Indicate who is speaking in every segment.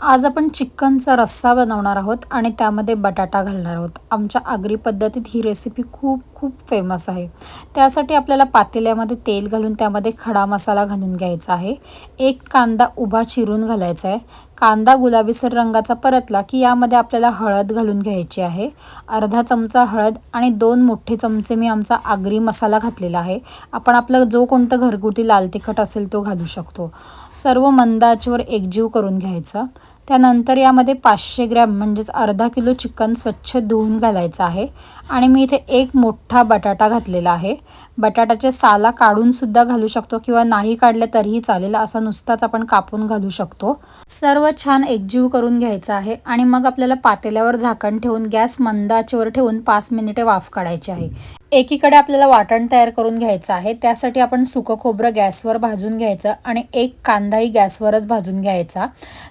Speaker 1: आज आपण चिकनचा रस्सा बनवणार आहोत आणि त्यामध्ये बटाटा घालणार आहोत. आमच्या आगरी पद्धतीत ही रेसिपी खूप खूप फेमस आहे. त्यासाठी आपल्याला पातेल्यामध्ये तेल घालून त्यामध्ये खडा मसाला घालून घ्यायचा आहे. एक कांदा उभा चिरून घालायचा आहे. कांदा गुलाबीसर रंगाचा परतला की यामध्ये आपल्याला हळद घालून घ्यायची आहे. अर्धा चमचा हळद आणि दोन मोठे चमचे मी आमचा आगरी मसाला घातलेला आहे. आपण आपलं जो कोणतं घरगुती लाल तिखट असेल तो घालू शकतो. सर्व मंदाचीवर एकजीव करून घ्यायचा. त्यानंतर यामध्ये पाचशे ग्रॅम म्हणजेच अर्धा किलो चिकन स्वच्छ धुवून घालायचं आहे. आणि मी इथे एक मोठा बटाटा घातलेला आहे. बटाट्याचे साला काढूनसुद्धा घालू शकतो किंवा नाही काढले तरीही चालेल असा नुसताच आपण कापून घालू शकतो. सर्व छान एकजीव करून घ्यायचं आहे आणि मग आपल्याला पातेल्यावर झाकण ठेवून गॅस मंद आचेवर ठेवून पाच मिनिटे वाफ काढायची आहे. एकीकडे आपल्याला वाटण तयार करून घ्यायचं आहे त्यासाठी आपण सुकं खोबरं गॅसवर भाजून घ्यायचं आणि एक कांदाही गॅसवरच भाजून घ्यायचा.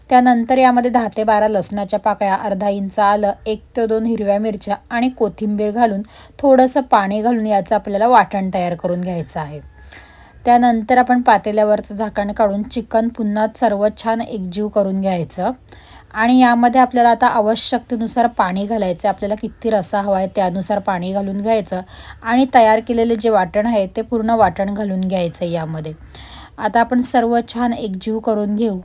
Speaker 1: त्यानंतर यामध्ये दहा ते बारा लसणाच्या पाकळ्या अर्धा इंच आलं एक ते दोन हिरव्या मिरच्या आणि कोथिंबीर घालून थोडंसं पाणी घालून याचं आपल्याला वाटण तयार करून घ्यायचं आहे. त्यानंतर आपण पातेल्यावरचं झाकण काढून चिकन पुन्हा सर्व छान एकजीव करून घ्यायचं. आणि यामध्ये आपल्याला आता आवश्यकतेनुसार पाणी घालायचं आपल्याला किती रसा हवा आहे त्यानुसार पाणी घालून घ्यायचं. आणि तयार केलेले जे वाटण आहे ते पूर्ण वाटण घालून घ्यायचं यामध्ये. आता आपण सर्व छान एकजीव करून घेऊ.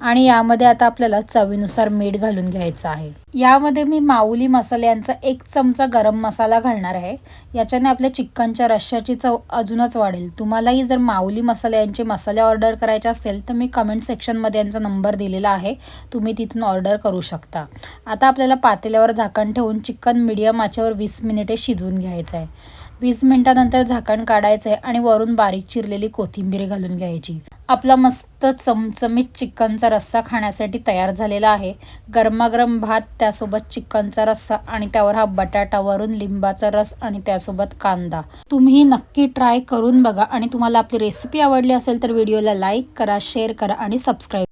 Speaker 1: आणि यामध्ये आता आपल्याला चवीनुसार मीठ घालून घ्यायचं आहे. यामध्ये मी माऊली मसाल्यांचा एक चमचा गरम मसाला घालणार आहे. याच्याने आपल्या चिकनच्या रश्श्याची चव अजूनच वाढेल. तुम्हालाही जर माऊली मसाल्यांचे मसाले ऑर्डर करायचे असेल तर मी कमेंट सेक्शनमध्ये यांचा नंबर दिलेला आहे. तुम्ही तिथून ऑर्डर करू शकता. आता आपल्याला पातेल्यावर झाकण ठेवून चिकन मिडियम आचेवर वीस मिनिटे शिजवून घ्यायचं आहे. वीस मिनिटानंतर झाकण काढायचं आहे आणि वरून बारीक चिरलेली कोथिंबीर घालून घ्यायची. आपला मस्त चमचमीत चिकनचा रस्सा खाण्यासाठी तयार झालेला आहे. गरमागरम भात त्यासोबत चिकनचा रस्सा आणि त्यावर हा बटाटा वरून लिंबाचा रस आणि त्यासोबत कांदा. तुम्ही नक्की ट्राय करून बघा आणि तुम्हाला आपली रेसिपी आवडली असेल तर व्हिडिओला लाईक करा शेअर करा आणि सबस्क्राईब